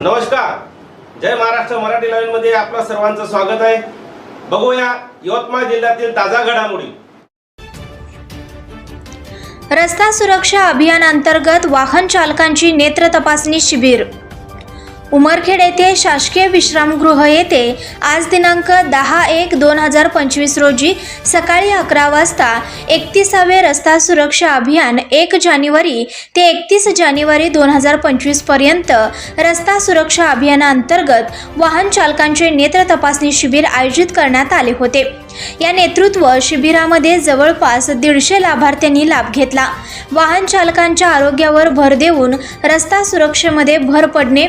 नमस्कार. जय महाराष्ट्र मराठी लाईन मध्ये आपलं सर्वांचं स्वागत आहे. बघूया यवतमाळ जिल्ह्यातील ताजा घडामोडी. रस्ता सुरक्षा अभियानांतर्गत वाहन चालकांची नेत्र तपासणी शिबिर. उमरखेड येथे शासकीय विश्रामगृह येथे आज दिनांक दहा एक दोन हजार पंचवीस रोजी सकाळी अकरा वाजता एकतीसावे रस्ता सुरक्षा अभियान एक जानेवारी ते एकतीस जानेवारी दोन हजार पंचवीसपर्यंत रस्ता सुरक्षा अभियानाअंतर्गत वाहन चालकांचे नेत्र तपासणी शिबिर आयोजित करण्यात आले होते. या नेतृत्व शिबिरामध्ये जवळपास दीडशे लाभार्थ्यांनी लाभ घेतला. वाहन चालकांच्या आरोग्यावर भर देऊन रस्ता सुरक्षेमध्ये भर पडणे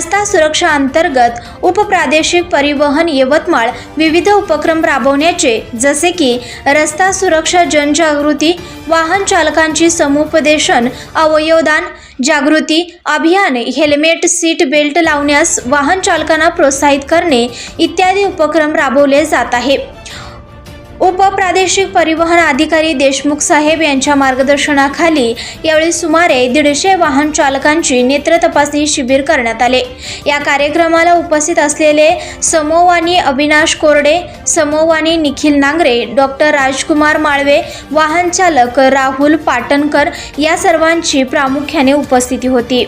रस्ता सुरक्षा अंतर्गत उपप्रादेशिक परिवहन यवतमाळ विविध उपक्रम राबवण्याचे जसे की रस्ता सुरक्षा जनजागृती वाहन चालकांची समुपदेशन अवयवदान जागृती अभियान हेल्मेट सीट बेल्ट लावण्यास वाहन चालकांना प्रोत्साहित करणे इत्यादी उपक्रम राबवले जात आहे उपप्रादेशिक परिवहन अधिकारी देशमुख साहेब यांच्या मार्गदर्शनाखाली यावेळी सुमारे दीडशे वाहन चालकांची नेत्र तपासणी शिबिर करण्यात आले. या कार्यक्रमाला उपस्थित असलेले समोवानी अविनाश कोरडे समोवानी निखिल नांगरे डॉक्टर राजकुमार माळवे वाहन चालक राहुल पाटणकर या सर्वांची प्रामुख्याने उपस्थिती होती.